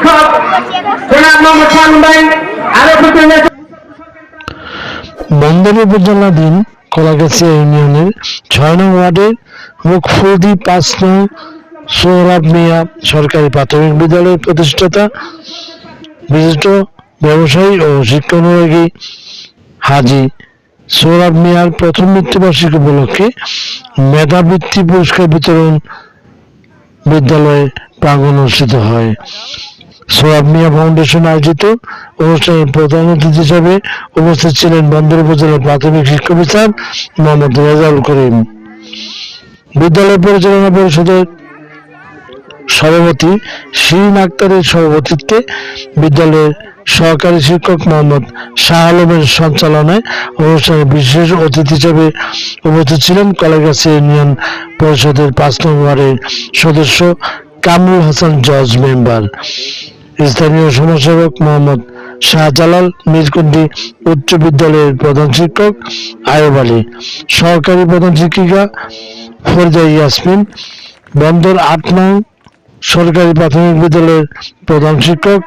শিক্ষক জনাব মোহাম্মদ শাহান উপজেলাধীন কলাগাছিয়া ইউনিয়নের ছয় নং ওয়ার্ডের মুখফুদি পাঁচ নং সোহরাব মিয়া সরকারি প্রাথমিক বিদ্যালয়ের প্রতিষ্ঠাতা, বিশিষ্ট ব্যবসায়ী ও শিক্ষা অনুরাগী হাজি সোহরাব মিয়ার প্রথম মৃত্যুবার্ষিকী উপলক্ষে মেধাবৃত্তি পুরস্কার বিতরণ বিদ্যালয়ে প্রাঙ্গণ অনুষ্ঠিত হয়। সোহাব মিয়া ফাউন্ডেশন আয়োজিত অনুষ্ঠানের প্রধান অতিথি হিসেবে উপস্থিত ছিলেন বন্দর উপজেলা প্রাথমিক শিক্ষা অফিসার মোহাম্মদ রেজাউল করিম। বিদ্যালয় পরিচালনা পরিষদের সভাপতি শিরিন আক্তারের সভাপতিত্বে বিদ্যালয়ের সহকারী শিক্ষক মোহাম্মদ শাহ আলমের সঞ্চালনায় অনুষ্ঠানে বিশেষ অতিথি হিসেবে উপস্থিত ছিলেন কলেগাছি ইউনিয়ন পরিষদের পাঁচ নং ওয়ার্ডের সদস্য কামরুল হাসান জজ মেম্বার। স্থানীয় সমাজসেবক মোহাম্মদ শাহজালাল মিরকুন্ডি উচ্চ বিদ্যালয়ের প্রধান শিক্ষক আয়ব আলী, সহকারী প্রধান শিক্ষিকা ফরিদা ইয়াসমিন, বন্দর আট নং সরকারি প্রাথমিক বিদ্যালয়ের প্রধান শিক্ষক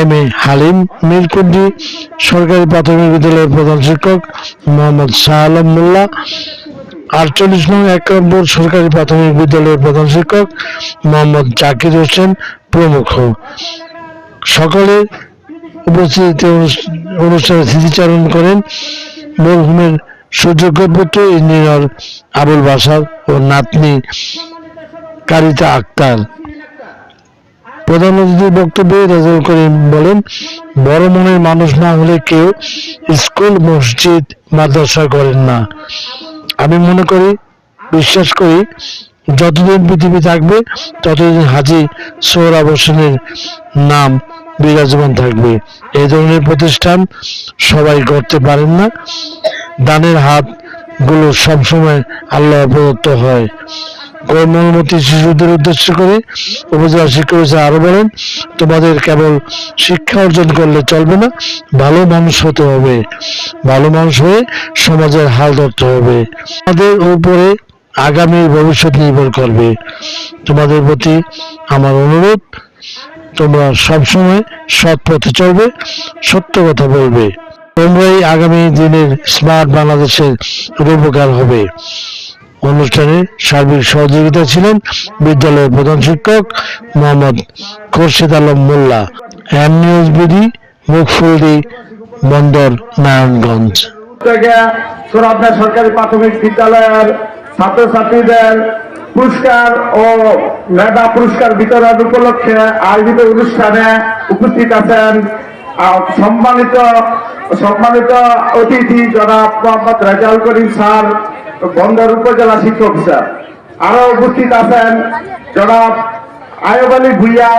এম এ হালিম মিরকুন্ডি সরকারি প্রাথমিক বিদ্যালয়ের প্রধান শিক্ষক মোহাম্মদ শাহ আলম মোল্লা, আটচল্লিশ নং এক সরকারি প্রাথমিক বিদ্যালয়ের প্রধান শিক্ষক মোহাম্মদ জাকির হোসেন প্রমুখ সকলে উপস্থিতিতে অনুষ্ঠানে স্মৃতিচারণ করেন। মরহুমের সুযোগ্য পুত্র ইঞ্জিনিয়ার আবুল বাসার ও নাতনি কারিতা আক্তার। প্রধান অতিথির বক্তব্যে রেজাউল করিম বলেন, বড় মনের মানুষ না হলে কেউ স্কুল, মসজিদ, মাদ্রাসা করেন না। আমি মনে করি, বিশ্বাস করি যতদিন পৃথিবী থাকবে, ততদিন হাজি সোহরাব হোসেনের নাম বিরাজমান থাকবে। এই ধরনের প্রতিষ্ঠান সবাই করতে পারেন না। দানের হাতগুলো সবসময় আল্লাহ প্রদত্ত হয়। কর্মমতী শিশুদের উদ্দেশ্য করে উপজেলা শিক্ষা অফিসার আরও বলেন, তোমাদের কেবল শিক্ষা অর্জন করলে চলবে না, ভালো মানুষ হতে হবে। ভালো মানুষ হয়ে সমাজের হাল ধরতে হবে। আমাদের উপরে আগামী ভবিষ্যৎ নির্ভর করবে। তোমাদের প্রতি আমার অনুরোধ, তোমরা সবসময় সৎ পথে চলবে, সত্য কথা বলবে। তোমরাই আগামী দিনের স্মার্ট বাংলাদেশের রূপকার হবে। অনুষ্ঠানে সার্বিক সহযোগিতা ছিলেন বিদ্যালয়ের প্রধান শিক্ষক Mohammad Khorshed Alam Molla, M news BD, Mukhphuldi, Bandar, Narayanganj. সরকারি প্রাথমিক বিদ্যালয়ের ছাত্রছাত্রীদের পুরস্কার ও মেধা পুরস্কার বিতরণ উপলক্ষে আয়োজিত অনুষ্ঠানে উপস্থিত আছেন সম্মানিত সম্মানিত অতিথি জনাব মোহাম্মদ রাজাউল করিম স্যার, বন্দর উপজেলা শিক্ষক অফিসার আরও উপস্থিত আছেন জনাব আয়ব আলী ভুইয়া,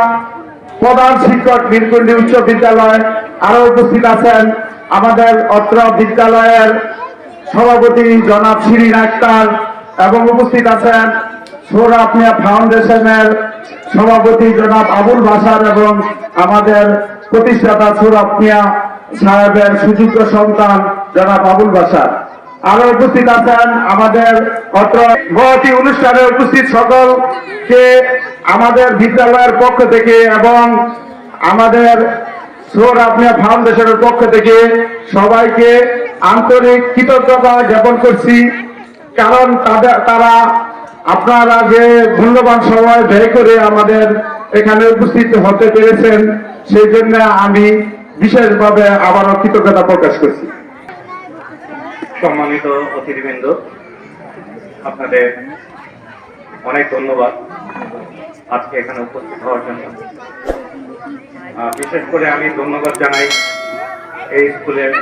প্রধান শিক্ষক নীলকুণ্ডি উচ্চ বিদ্যালয়। আরও উপস্থিত আছেন আমাদের অত্র বিদ্যালয়ের সভাপতি জনাব শিরিন আক্তার এবং উপস্থিত আছেন সৌরভ মিয়া ফাউন্ডেশনের সভাপতি জনাব আবুল বাসার এবং আমাদের প্রতিষ্ঠাতা সৌরভ মিয়া সাহেবের সুযোগ্য সন্তান জনাব আবুল বাসার আরও উপস্থিত আছেন আমাদের অত্র মহতি অনুষ্ঠানে উপস্থিত সকলকে আমাদের বিদ্যালয়ের পক্ষ থেকে এবং আমাদের সোর আপনিয়া ফাউন্ডেশনের পক্ষ থেকে সবাইকে আন্তরিক কৃতজ্ঞতা জ্ঞাপন করছি। কারণ তাদের তারা আপনারা যে মূল্যবান সময় ব্যয় করে আমাদের এখানে উপস্থিত হতে পেরেছেন সেই জন্য আমি বিশেষভাবে আবারও কৃতজ্ঞতা প্রকাশ করছি। সম্মানিত অতিথিবৃন্দ, আপনাদের অনেক ধন্যবাদ আজকে এখানে উপস্থিত হওয়ার জন্য। বিশেষ করে আমি ধন্যবাদ জানাই এই স্কুলের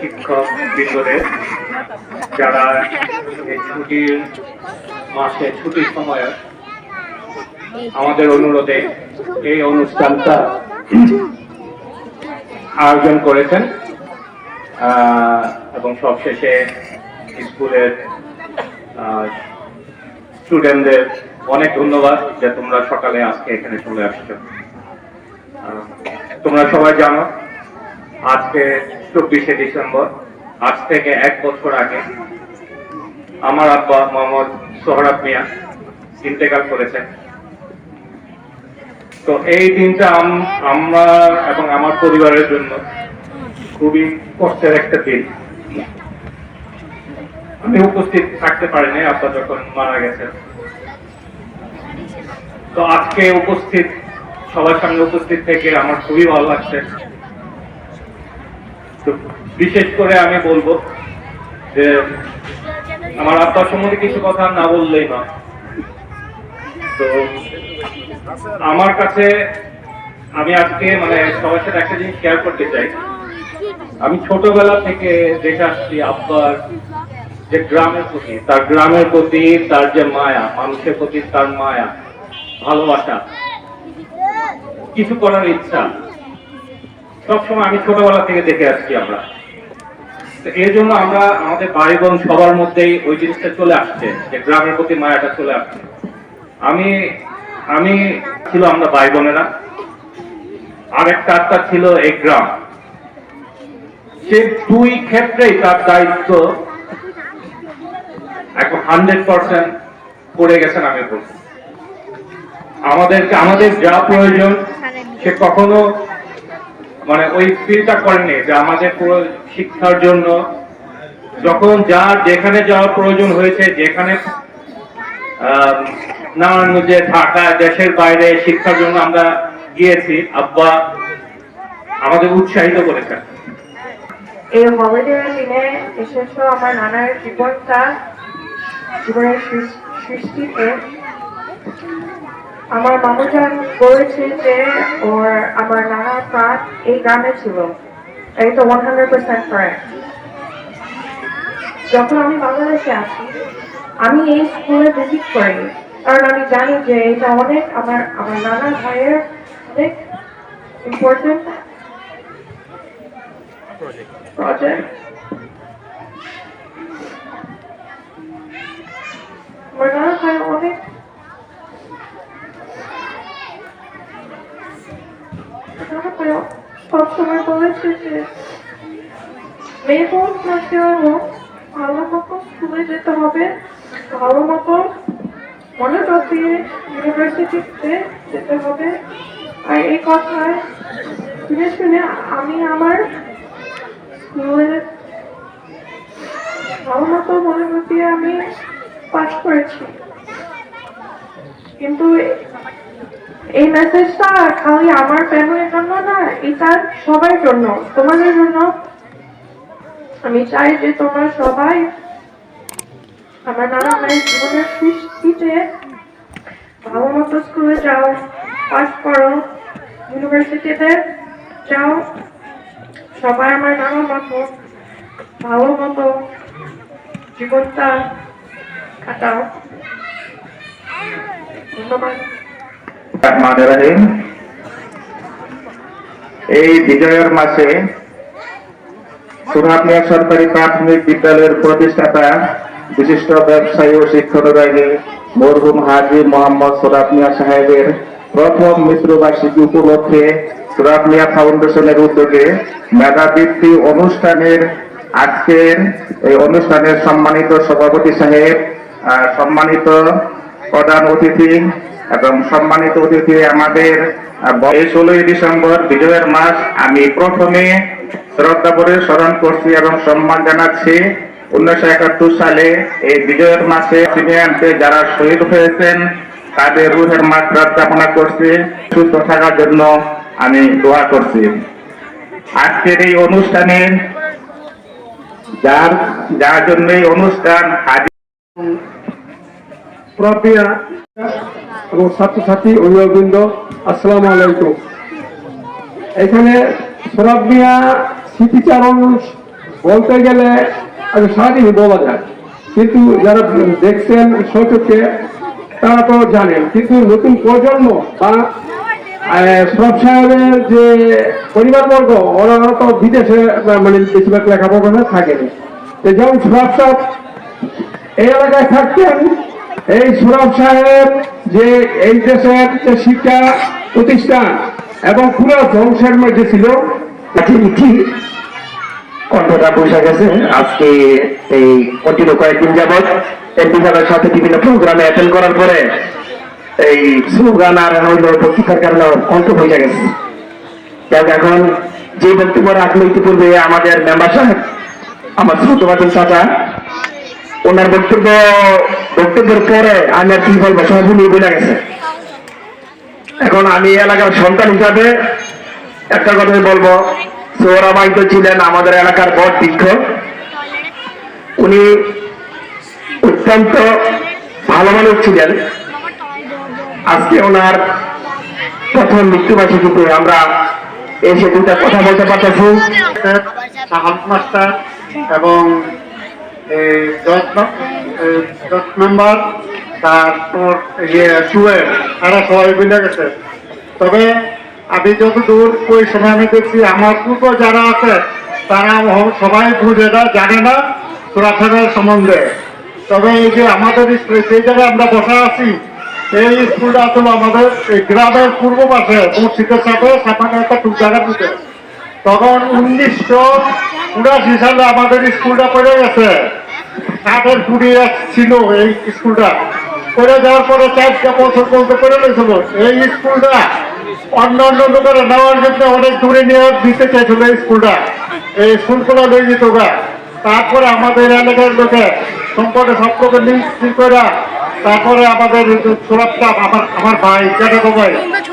শিক্ষক বৃন্দদের যারা এই ছুটির মাসে ছুটির সময়ে আমাদের অনুরোধে এই অনুষ্ঠানটা আয়োজন করেছেন এবং সবশেষে স্কুলের স্টুডেন্টদের অনেক ধন্যবাদ যে তোমরা সকালে আজকে এখানে চলে আসছো। তোমরা সবাই জানো আজকে চব্বিশে ডিসেম্বর, আজ থেকে এক বছর আগে আমার আব্বা মোহাম্মদ সোহরাব মিয়া ইন্তেকাল করেছেন। তো এই দিনটা আমরা এবং আমার পরিবারের জন্য খুবই কষ্টের একটা দিন। আমি উপস্থিত থাকতে পারিনি, আব্বা যখন মারা গেছেন। তো আজকে উপস্থিত, সবার সামনে উপস্থিত থেকে আমার খুবই ভালো লাগছে। বিশেষ করে আমি বলব যে আমার আব্বার সম্বন্ধে কিছু কথা না বললেই না তো আমার কাছে আমি আজকে মানে সবার সাথে একটা জিনিস শেয়ার করতে চাই। আমি ছোটবেলা থেকে দেখে আসছি আব্বার যে গ্রামের প্রতি, তার গ্রামের প্রতি তার যে মায়া, মানুষের প্রতি তার মায়া, ভালোবাসা, কিছু করার ইচ্ছা সবসময় আমি ছোটবেলা থেকে দেখে আসছি আমরা। এই জন্য আমরা আমাদের বাড়ি বোন সবার মধ্যেই ওই জিনিসটা চলে আসছে, যে গ্রামের প্রতি মায়াটা চলে আসছে। আমি আমি ছিল আমরা ভাই বোনেরা আর একটা আত্মা ছিল এই গ্রাম। সে দুই ক্ষেত্রেই তার দায়িত্ব এখন হান্ড্রেড পার্সেন্ট করে গেছেন আমি বলব আমাদেরকে, আমাদের যা প্রয়োজন, সে কখনো মানে ওই ফিলটা করেননি যে আমাদের পুরো শিক্ষার জন্য যখন যার যেখানে যাওয়ার প্রয়োজন হয়েছে যেখানে আহ, যে ঢাকা দেশের বাইরে শিক্ষার জন্য আমরা গিয়েছি আব্বা আমাদের উৎসাহিত করেছেন। এই হলিডের দিনে এসেছ আমার নানার জীবনটা জীবনের সৃষ্টিতে আমার মামুজান বলেছে যে, ওর, আমার নানার প্রাণ এই গ্রামে ছিল। এই তো ওয়ান হান্ড্রেড পার্সেন্ট কারেক্ট যখন আমি বাংলাদেশে আসি আমি এই স্কুলে ভিজিট করি কারণ আমি জানি যে এটা অনেক আমার আমার নানা ভাইয়ের অনেক important project. We're not high on it. সবসময় বলেছে যে মেয়ে হোক না ছেলে হোক ভালো মতো স্কুলে যেতে হবে, ভালো মতো মনোযোগ দিয়ে ইউনিভার্সিটিতে যেতে হবে আর এই কথায় শুনে শুনে আমি আমার স্কুলে ভালো মতো মনোযোগ দিয়ে আমি পাশ করেছি কিন্তু এই মেসেজটা খালি আমার ফ্যামিলির জন্য না, এটা সবার জন্য, তোমাদের জন্য। আমি চাই যে তোমরা সবাই আমার নানা ভাইয়ের জীবনের সৃষ্টিতে ভালো মতো স্কুলে যাও পাস করো ইউনিভার্সিটিতে যাও। সবাই আমার নানা মতো ভালো মতো জীবনটা কাটাও। ধন্যবাদ। এই বিজয়ের মাসে সুরাতমিয়া সরকারি প্রাথমিক বিদ্যালয়ের প্রতিষ্ঠাতা, বিশিষ্ট ব্যবসায়ী ও মরহুম হাজি মোহাম্মদ সুরাত মিয়া সাহেবের প্রথম মিশ্রবার্ষিকী উপলক্ষে সুরাত মিয়া ফাউন্ডেশনের উদ্যোগে মেধাবৃত্তি অনুষ্ঠানের আজকের এই অনুষ্ঠানের সম্মানিত সভাপতি সাহেব সম্মানিত প্রধান অতিথি এবং সম্মানিত অতিথি আমাদের ষোলোই ডিসেম্বর বিজয়ের মাস, আমি প্রথমে শ্রদ্ধা করে স্মরণ করছি এবং সম্মান জানাচ্ছি উনিশশো একাত্তর সালে এই বিজয়ের মাসে সিনিয়রতে যারা শহীদ হয়েছেন, তাদের রুহের মাত্রা কামনা করছি। সুস্থ থাকার জন্য আমি দোয়া করছি। আজকের এই অনুষ্ঠানে যার যার জন্য এই অনুষ্ঠান প্রাপিয়া এবং ছাত্রছাত্রী অভিভাবকবৃন্দ, আসসালামু আলাইকুম। এখানে সরব মিয়া স্মৃতিচারণ বলতে গেলে আমি সারাদিন বলা যায়, কিন্তু যারা দেখছেন সচকে তারা তো জানেন, কিন্তু নতুন প্রজন্ম বা সরব সাহেবের যে পরিবারবর্গ, ওরা তো বিদেশে মানে বেশিরভাগ লেখাপড়া থাকেনি। যেমন সরব সাহেব এই এলাকায় থাকতেন এই সুরভ সাহেব যে এই দেশের যে শিক্ষা প্রতিষ্ঠান এবং পুরো ধ্বংসের মধ্যে ছিল কণ্ঠটা বসে গেছে। আজকে এই কন্টিনিউ কয়েকদিন যাবৎ সাথে বিভিন্ন প্রোগ্রামে অ্যাটেন্ড করার পরে এই স্লোগান আর হইল বক্তৃতার কারণে কণ্ঠ হয়ে গেছে। এখন যে বক্তব্য রাখল ইতিপূর্বে আমাদের মেম্বার সাহেব, আমার শ্রোতবাদী চাচা ওনার বক্তব্য বক্তব্যের পরে আমি আর কি বলব বলে গেছে। এখন আমি এলাকার সন্তান হিসাবে একটা কথাই বলব সৌরা তো ছিলেন আমাদের এলাকার বট বৃক্ষ উনি অত্যন্ত ভালো মানুষ ছিলেন। আজকে ওনার প্রথম মৃত্যুবার্ষিকীতে আমরা এসে দুটা কথা বলতে পারতেছি। সাহাব মাস্টার এবং দশ নম্বর তারপর ইয়ে টুয়েলভ তারা সবাই মিলে গেছে তবে আমি যতদূর ওই সময় আমি দেখছি, আমার পূর্ব যারা আছে, তারা সবাই বুঝে না, জানে না সুরাফের সম্বন্ধে। তবে এই যে আমাদের যে জায়গায় আমরা বসা আছি, এই স্কুলটা আসলে আমাদের এই গ্রামের পূর্ব পাশে মসজিদের সাথে সাপাকে একটা টুক জায়গা দিতে তখন উনিশশো উনাশি সালে আমাদের স্কুলটা পড়ে গেছে। এই স্কুলটা। পড়ে যাওয়ার পরে চারটা বছর পড়ে গেছিল এই স্কুলটা লোকের নেওয়ার জন্য অনেক দূরে নিয়ে দিতে চাইছিল এই স্কুলটা। এই স্কুলগুলো লয়ে যেত তারপরে আমাদের এলাকার লোকে সম্পর্কে লোকে নিশ্চিত করে তারপরে আমাদের আমার আমার ভাই জ্যাঠা ভাই?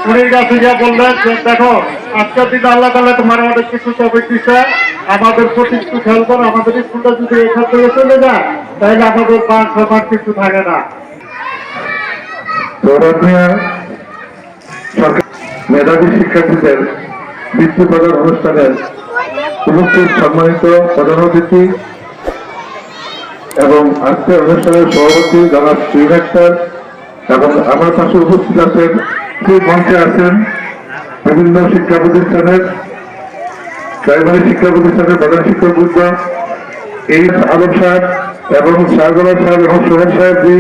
উনির কাছে গিয়ে বললেন দেখো, আজকের দিন আল্লাহ তালা তোমার অনেক কিছু তবে দিচ্ছে আমাদের প্রতি একটু খেয়াল করো, আমাদের স্কুলটা যদি এখান থেকে চলে যায়, তাহলে আমাদের মান সম্মান কিছু থাকে না। মেধাবী শিক্ষার্থীদের বৃত্তি প্রদান অনুষ্ঠানের উপস্থিত সম্মানিত প্রধান অতিথি এবং আজকের অনুষ্ঠানের সভাপতি জনাব শ্রী ডাক্তার এবং আমার পাশে উপস্থিত আছেন মঞ্চে আছেন বিভিন্ন শিক্ষা প্রতিষ্ঠানের প্রাইমারি শিক্ষা প্রতিষ্ঠানের প্রধান শিক্ষক বৃন্দ এই আলম সাহেব এবং শাহজালাল সাহেব এবং সাহেব জি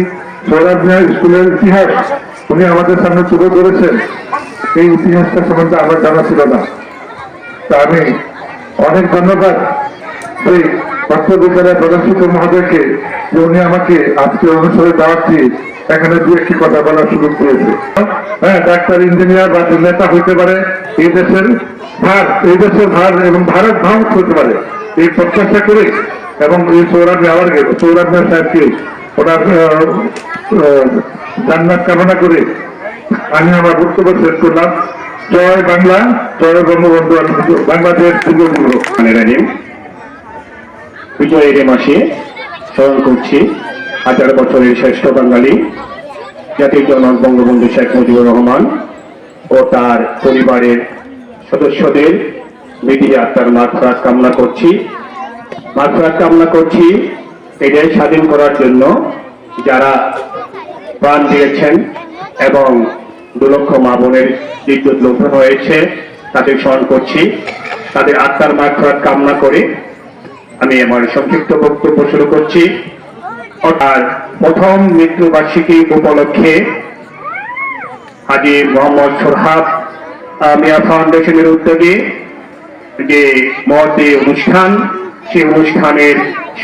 সৌরভ মিয়া স্কুলের ইতিহাস উনি আমাদের সামনে তুলে ধরেছেন। এই ইতিহাসটা সম্বন্ধে আমার জানা ছিল না। তা আমি অনেক ধন্যবাদ সেই তথ্য বিদ্যালয়ের প্রধান শিক্ষক মহোদয়কে যে উনি আমাকে আজকে অনুসরণে দাওয়াত দিয়ে এখানে দু একটি কথা বলার সুযোগ পেয়েছে। হ্যাঁ ডাক্তার ইঞ্জিনিয়ার বা নেতা হইতে পারে এই দেশের ভার এই দেশের ভার এবং ভারত ভারত হতে পারে এই প্রত্যাশা করে এবং এই সৌরভ আবার গেল। সৌরভ সাহেবকে আহ, জান্নাত কামনা করে আমি আমার বক্তব্য শেষ করলাম। জয় বাংলা জয় বঙ্গবন্ধু বাংলাদেশ মানে রাজিম বিজয়ের মাসে স্মরণ করছি। হাজার বছরের শ্রেষ্ঠ বাঙালি, জাতির জনক বঙ্গবন্ধু শেখ মুজিবুর রহমান ও তার পরিবারের সদস্যদের বিধি আত্মার মারফরাত কামনা করছি। মারফরাত কামনা করছি দেশ স্বাধীন করার জন্য যারা প্রাণ দিয়েছেন এবং দু লক্ষ মা বোনের বিদ্যুৎ লুণ্ঠন হয়েছে তাদের স্মরণ করছি। তাদের আত্মার মাত্রাত কামনা করে আমি আমার সংক্ষিপ্ত বক্তব্য শুরু করছি। আর প্রথম মৃত্যুবার্ষিকী উপলক্ষে হাজি মোহাম্মদ সোরহাব আহ, মিয়া ফাউন্ডেশনের উদ্যোগে যে মহতি অনুষ্ঠান সেই অনুষ্ঠানের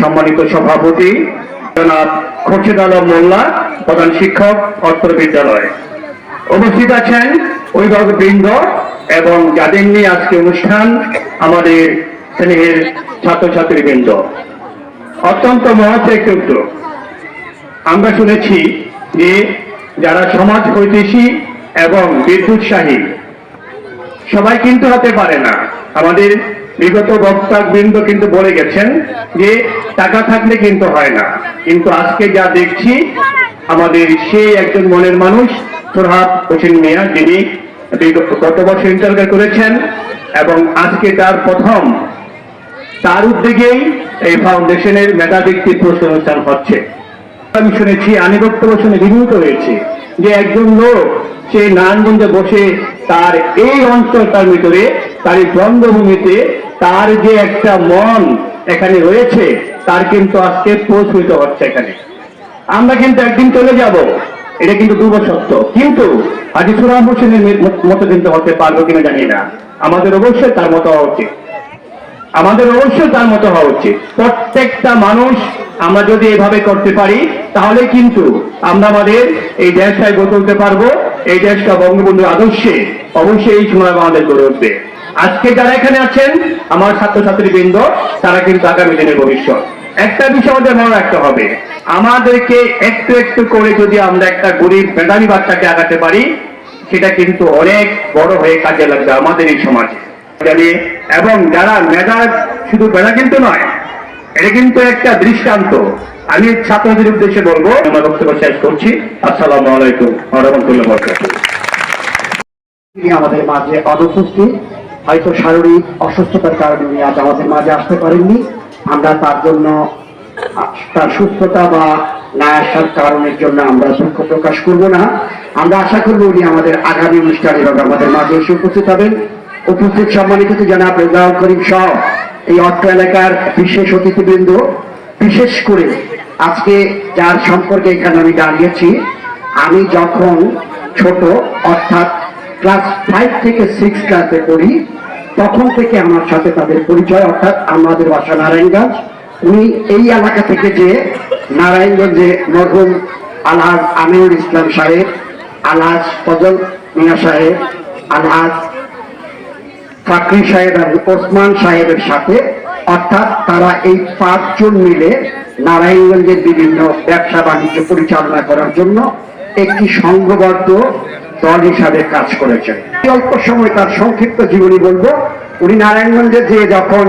সম্মানিত সভাপতি জনাব খোরশেদ আলম মোল্লা প্রধান শিক্ষক অত্র বিদ্যালয়। উপস্থিত আছেন অভিভাবক বৃন্দ এবং যাদের নিয়ে আজকে অনুষ্ঠান আমাদের স্নেহের ছাত্রছাত্রী বৃন্দ অত্যন্ত মহৎ একটি আমরা শুনেছি যে যারা সমাজ হৈতেশী এবং বিদ্যুৎসাহী, সবাই কিন্তু হতে পারে না। আমাদের বিগত বক্তা বৃন্দ কিন্তু বলে গেছেন যে টাকা থাকলে কিন্তু হয় না। কিন্তু আজকে যা দেখছি, আমাদের সেই একজন মনের মানুষ সোরহাব হোসেন মিয়া, যিনি গত বছর ইন্টারভিউ করেছেন এবং আজকে তার প্রথম তার উদ্যোগেই এই ফাউন্ডেশনের মেধা ব্যক্তির পুরস্কার অনুষ্ঠান হচ্ছে। আমি শুনেছি আমি বক্তব্য শুনে বিভূত হয়েছে যে একজন লোক, সে নারায়ণগঞ্জে বসে তার এই অঞ্চলটার ভিতরে, তার এই জন্মভূমিতে তার যে একটা মন এখানে রয়েছে, তার কিন্তু আজকে প্রস্ফুটিত হচ্ছে এখানে। আমরা কিন্তু একদিন চলে যাব, এটা কিন্তু দুর্ব সত্য। কিন্তু হাজি সুরাম হোসেনের মতো কিন্তু হতে পারব কিনা জানি না। আমাদের অবশ্যই তার মতো হওয়া উচিত। আমাদের অবশ্যই তার মতো হওয়া উচিত। প্রত্যেকটা মানুষ আমরা যদি এভাবে করতে পারি, তাহলে কিন্তু আমরা আমাদের এই দেশটায় গড়ে পারব, এই দেশটা বঙ্গবন্ধুর আদর্শে অবশ্যই এই সময় আমাদের গড়ে উঠবে। আজকে যারা এখানে আছেন, আমার ছাত্রছাত্রী বৃন্দ তারা কিন্তু আগামী দিনের ভবিষ্যৎ। একটা বিষয় আমাদের মনে রাখতে হবে। আমাদেরকে একটু একটু করে যদি আমরা একটা গরিব মেধাবী বাচ্চাকে আগাতে পারি, সেটা কিন্তু অনেক বড় হয়ে কাজে লাগবে আমাদের এই সমাজে। জানি এবং যারা মেধা শুধু মেধা কিন্তু নয়, এটা কিন্তু একটা দৃষ্টান্ত। আমি ছাত্রদের উদ্দেশ্যে বলব, আমার বক্তব্য শেষ করছি। আসসালামু আলাইকুম রহমতুল্লাহ আমাদের মাঝে অনুপস্থিত, হয়তো শারীরিক অসুস্থতার কারণে উনি আজ আমাদের মাঝে আসতে পারেননি। আমরা তার জন্য, তার সুস্থতা বা না আসার কারণের জন্য আমরা দুঃখ প্রকাশ করব না। আমরা আশা করব উনি আমাদের আগামী অনুষ্ঠানে আমাদের মাঝে এসে উপস্থিত হবেন। উপস্থিত সম্মানিত জনাব রেজাউল করিম সহ এই অত্র এলাকার বিশেষ অতিথিবৃন্দ, বিশেষ করে আজকে যার সম্পর্কে এখানে আমি দাঁড়িয়েছি, আমি যখন ছোট, অর্থাৎ ক্লাস ফাইভ থেকে সিক্স ক্লাসে পড়ি, তখন থেকে আমার সাথে তাদের পরিচয়, অর্থাৎ আমাদের বাসা নারায়ণগঞ্জ। উনি এই এলাকা থেকে যে নারায়ণগঞ্জে মরহুম আলহাজ আমিনুল ইসলাম সাহেব, আলহাজ ফজল মিয়া সাহেব, আলহাজ ফাকরি সাহেব এবং ওসমান সাহেবের সাথে। অর্থাৎ তারা এই পাঁচজন মিলে নারায়ণগঞ্জের বিভিন্ন ব্যবসা বাণিজ্য পরিচালনা করার জন্য একটি সংঘবদ্ধ দল হিসাবে কাজ করেছেন। অল্প সময় তার সংক্ষিপ্ত জীবনী বলব। উনি নারায়ণগঞ্জে যে যখন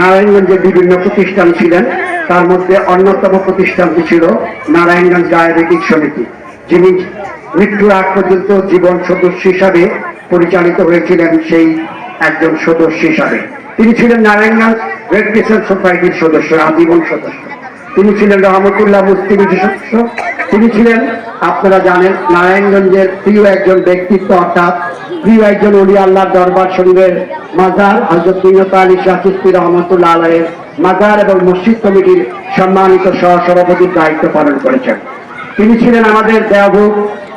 নারায়ণগঞ্জের বিভিন্ন প্রতিষ্ঠান ছিলেন, তার মধ্যে অন্যতম প্রতিষ্ঠানটি ছিল নারায়ণগঞ্জ ডায়াবেটিক সমিতি, যিনি মৃত্যুর আগ পর্যন্ত জীবন সদস্য হিসাবে পরিচালিত হয়েছিলেন সেই একজন সদস্য হিসাবে। তিনি ছিলেন নারায়ণগঞ্জ রেড ক্রিসেন্ট সোসাইটির সদস্য আজীবন সদস্য। তিনি ছিলেন রহমতুল্লাহ মুস্তিমিজি সদস্য। তিনি ছিলেন, আপনারা জানেন, নারায়ণগঞ্জের প্রিয় একজন ব্যক্তিত্ব, অর্থাৎ প্রিয় একজন অলি আল্লাহ দরবার শরীফের মাজার হজরত মিনত আলী শাহিস্তি রহমতুল্লাহ আলহের মাজার এবং মসজিদ কমিটির সম্মানিত সহ সভাপতির দায়িত্ব পালন করেছেন। তিনি ছিলেন আমাদের দেওভোগ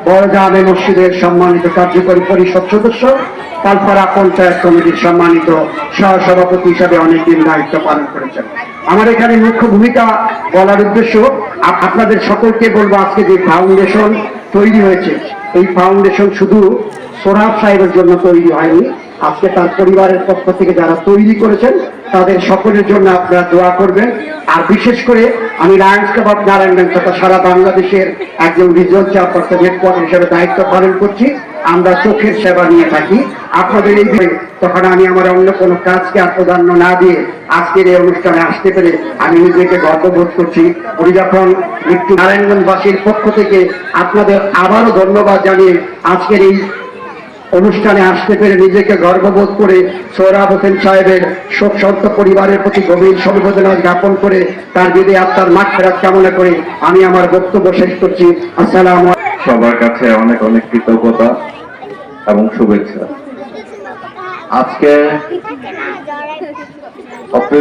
বড় জামে মসজিদের সম্মানিত কার্যকরী পরিষদ সদস্য পালপাড়া পঞ্চায়েত কমিটির সম্মানিত সহসভাপতি হিসাবে অনেকদিন দায়িত্ব পালন করেছেন। আমার এখানে মুখ্য ভূমিকা বলার উদ্দেশ্য আপনাদের সকলকে বলব আজকে যে ফাউন্ডেশন তৈরি হয়েছে, এই ফাউন্ডেশন শুধু সোরাব সাহেবের জন্য তৈরি হয়নি আজকে তার পরিবারের পক্ষ থেকে যারা তৈরি করেছেন, তাদের সকলের জন্য আপনারা দোয়া করবেন। আর বিশেষ করে আমি লায়ন্স ক্লাব অফ নারায়ণগঞ্জ তথা সারা বাংলাদেশের একজন রিজন চেয়ারপারসন হেডকোয়ার্টার হিসেবে দায়িত্ব পালন করছি। আমরা চোখের সেবা নিয়ে থাকি। আপনাদের এই তখন আমি আমার অন্য কোনো কাজকে আর প্রাধান্য না দিয়ে আজকের এই অনুষ্ঠানে আসতে পেরে আমি নিজেকে গর্ববোধ করছি। উনি যখন মৃত্যু নারায়ণগঞ্জবাসীর পক্ষ থেকে আপনাদের আবারও ধন্যবাদ জানিয়ে আজকের এই অনুষ্ঠানে আসতে পেরে নিজেকে গর্ববোধ করে সৌরভ হোসেন সাহেবের শোক সন্ত পরিবারের প্রতি গভীর সমবেদনা জ্ঞাপন করে তার যদি আপনার মাঠ ফেরাত কামনা করে আমি আমার বক্তব্য শেষ করছি। আসসালাম সবার কাছে অনেক অনেক কৃতজ্ঞতা এবং শুভেচ্ছা। আজকে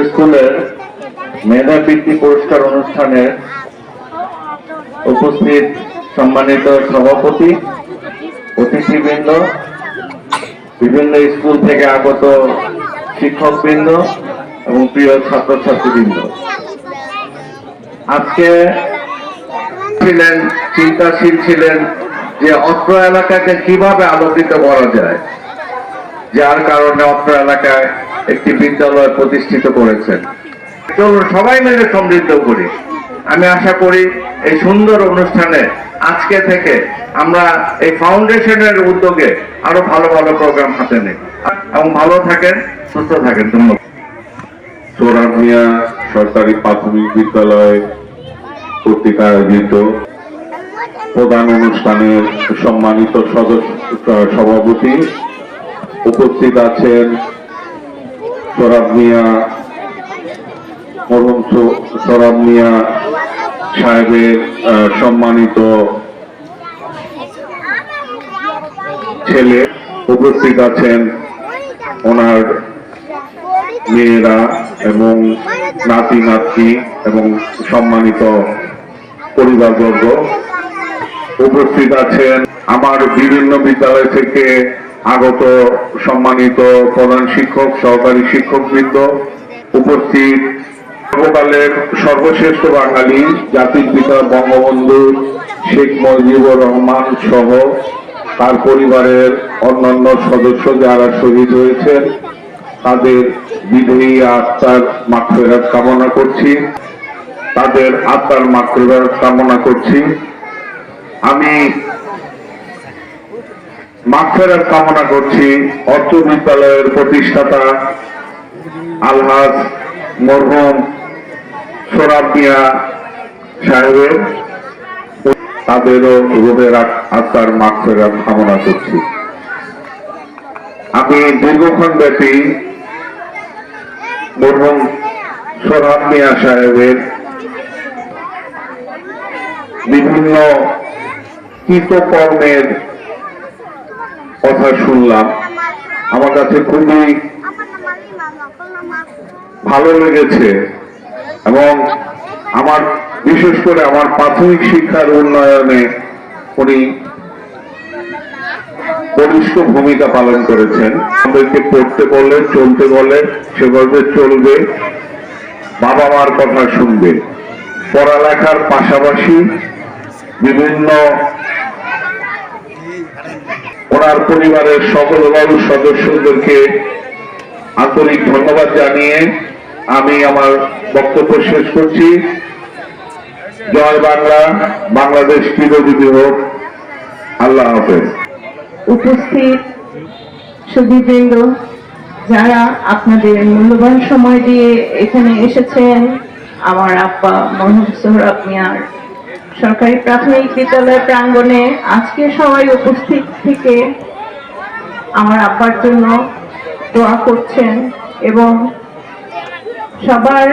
স্কুলের মেধাবৃত্তি পুরস্কার অনুষ্ঠানে উপস্থিত সম্মানিত সভাপতি, অতিথিবৃন্দ বিভিন্ন স্কুল থেকে আগত শিক্ষকবৃন্দ এবং প্রিয় ছাত্রছাত্রীবৃন্দ। আজকে ছিলেন, চিন্তাশীল ছিলেন যে অত্র এলাকাকে কীভাবে আলোকিত করা যায়, যার কারণে অত্র এলাকায় একটি বিদ্যালয় প্রতিষ্ঠিত করেছেন। চলুন সবাই মিলে সমৃদ্ধ করি। আমি আশা করি এই সুন্দর অনুষ্ঠানে আজকে থেকে আমরা এই ফাউন্ডেশনের উদ্যোগে আরও ভালো ভালো প্রোগ্রাম হাতে নেই। এবং ভালো থাকেন, সুস্থ থাকেন। ধন্যবাদ। সোহরাব মিয়া সরকারি প্রাথমিক বিদ্যালয় কর্তৃক আয়োজিত প্রধান অনুষ্ঠানের সম্মানিত সদস্য, সভাপতি উপস্থিত আছেন সোহরাব মিয়া মরহুম সো- মিয়া সাহেবের সম্মানিত ছেলে উপস্থিত আছেন ওনার মেয়েরা এবং নাতি, নাতনি এবং সম্মানিত পরিবারবর্গ উপস্থিত আছেন। আমার বিভিন্ন বিদ্যালয় থেকে আগত সম্মানিত প্রধান শিক্ষক, সহকারী শিক্ষকবৃন্দ উপস্থিত। সর্বকালের সর্বশ্রেষ্ঠ বাঙালি, জাতির পিতা বঙ্গবন্ধু শেখ মুজিবুর রহমান সহ তার পরিবারের অন্যান্য সদস্য যারা শহীদ হয়েছেন, তাদের বিধেয়ী আত্মার মাগফিরাত কামনা করছি। তাদের আত্মার মাগফিরাত কামনা করছি। আমি মাগফিরাত কামনা করছি অর্থ বিদ্যালয়ের প্রতিষ্ঠাতা আলহাজ মরহুম সোরাব মিয়া সাহেবের তাদেরও রোগের আত্মার মাগফিরাত কামনা করছি। আমি দীর্ঘক্ষণ ব্যাপী মরহুম সোহাব মিয়া সাহেবের বিভিন্ন কৃতকর্মের কথা শুনলাম। আমার কাছে খুবই ভালো লেগেছে। এবং আমার, বিশেষ করে আমার প্রাথমিক শিক্ষার উন্নয়নে উনি বলিষ্ঠ ভূমিকা পালন করেছেন। আমাদেরকে পড়তে বলে চলতে বলে সেভাবে চলবে বাবা মার কথা শুনবে। পড়ালেখার পাশাপাশি বিভিন্ন ওনার পরিবারের সকল সদস্যদেরকে আন্তরিক ধন্যবাদ জানিয়ে আমি আমার বক্তব্য শেষ করছি। জয় বাংলা, বাংলাদেশ চিরজীবী হোক আল্লাহ হাফেজ। উপস্থিত সুধীবৃন্দ যারা আপনাদের মূল্যবান সময় দিয়ে এখানে এসেছেন, আমার আব্বা মোহাম্মদ সোহরাব মিয়ার সরকারি প্রাথমিক বিদ্যালয় প্রাঙ্গণে আজকে সবাই উপস্থিত থেকে আমার আব্বার জন্য দোয়া করছেন এবং সবার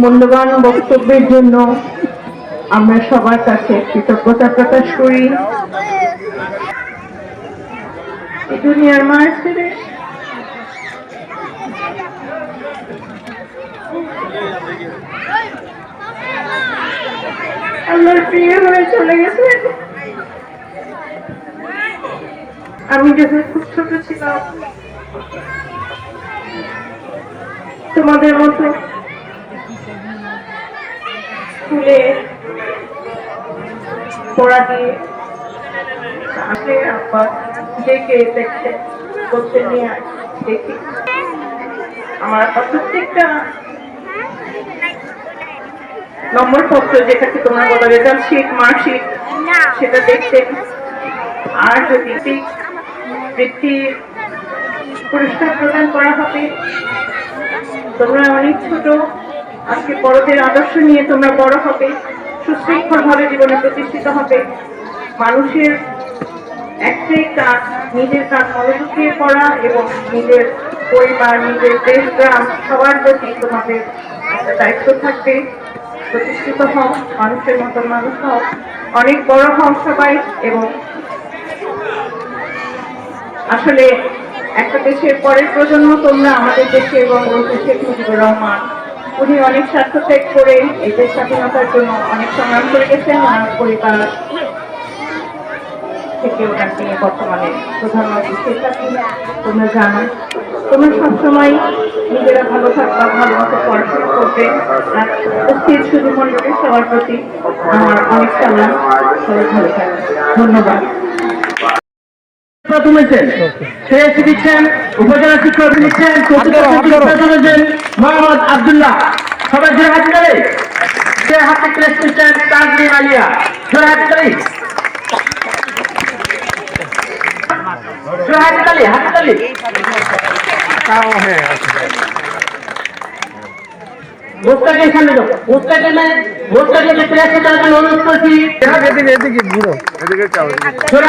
মূল্যবান বক্তব্যের জন্য আমরা সবার কাছে কৃতজ্ঞতা প্রকাশ করি। আমার বিয়ে হয়ে চলে গেছে। আমি যখন খুব ছোট ছিলাম তোমাদের মতো স্কুলে পড়া দিয়ে আব্বা ডেকে দেখতে করতে নিয়ে দেখি। আমার প্রত্যেকটা নম্বর পত্র যেটাকে তোমরা বলো রেজাল্ট শিট মার্কশিট সেটা দেখতেন আর যদি বৃত্তির পুরস্কার প্রদান করা হবে তোমরা অনেক ছোট। আজকে বড়দের আদর্শ নিয়ে তোমরা বড় হবে। সুশৃঙ্খল ভাবে জীবনে প্রতিষ্ঠিত হবে। মানুষের একটাই কাজ, নিজের কাজ মনোযোগ দিয়ে করা এবং নিজের পরিবার, নিজের দেশ, গ্রাম, সবার প্রতি তোমাদের একটা দায়িত্ব থাকবে। প্রতিষ্ঠিত হও, মানুষের মতো মানুষ হও। অনেক বড় হও সবাই এবং আসলে একটা দেশের পরের প্রজন্ম তোমরা আমাদের দেশে এবং শেখ মুজিবুর রহমান। উনি অনেক স্বার্থ ত্যাগ করে এই দেশ স্বাধীনতার জন্য অনেক সংগ্রাম করে গেছেন। ওনার পরিবার থেকে ওনাকে বর্তমানে প্রধানমন্ত্রী। শেখ হাসিনা, তোমরা জানো, তোমরা সবসময় নিজেরা ভালো থাকবা, ভালো মতো পড়াশোনা করবে। আর উপস্থিত শুধু মন্ডলের সবার প্রতি আমার অনেক সালাম। সবাই ভালো থাকবে। ধন্যবাদ। প্রথম হয়েছেন শ্রেয়সী দিচ্ছেন উপজেলা শিক্ষক দিচ্ছেন মোহাম্মদ আব্দুল্লাহ। সবাই জোরে হাত ধরে সে হাতে ক্লাস দিচ্ছেন তাজমিন আলিয়া। জোরে হাত ধরে জোরে হাত তালি হাত তালি মুস্তাকে এখানে যাও মুস্তাকে মুস্তাকে ক্লাস দেওয়ার জন্য অনুরোধ করছি। জোরে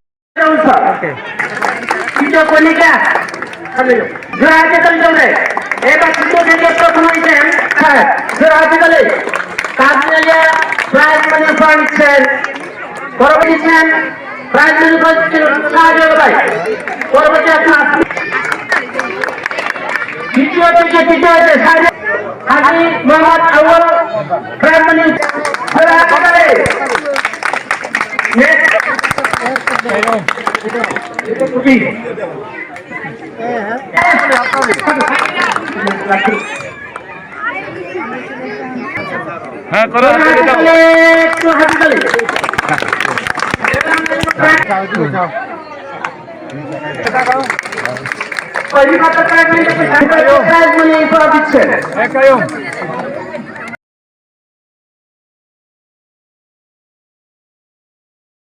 তৃতীয় কণিকা। জোড়াহাতে চলে এবার তৃতীয় থেকে প্রথম হয়েছেন হ্যাঁ ভাই। পরবর্তী আপনার দ্বিতীয় থেকে হ্যাঁ করো একটু হাতে চলে প্রাইজ মানি উপহার দিচ্ছেন